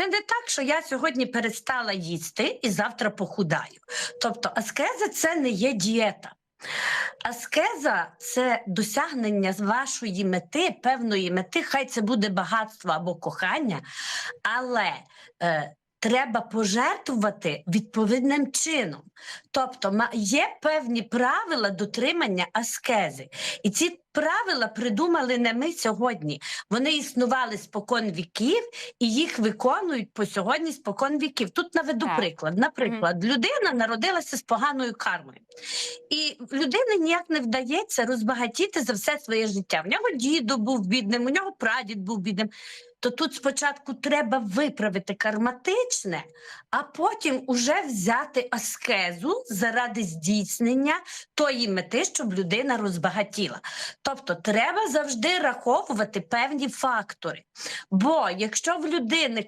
Це не так, що я сьогодні перестала їсти і завтра похудаю. Тобто, аскеза це не є дієта. Аскеза це досягнення вашої мети, певної мети, хай це буде багатство або кохання, але е, треба пожертвувати відповідним чином. Тобто ма- є певні правила дотримання аскези. І ці правила придумали не ми сьогодні. Вони існували спокон віків і їх виконують по сьогодні спокон віків. Тут наведу Так. приклад. Наприклад, людина народилася з поганою кармою. І людині ніяк не вдається розбагатіти за все своє життя. В нього дідо був бідним, у нього прадід був бідним. То тут спочатку треба виправити карматичне, а потім уже взяти аскезу заради здійснення тої мети, щоб людина розбагатіла. Тобто треба завжди раховувати певні фактори. Бо якщо в людини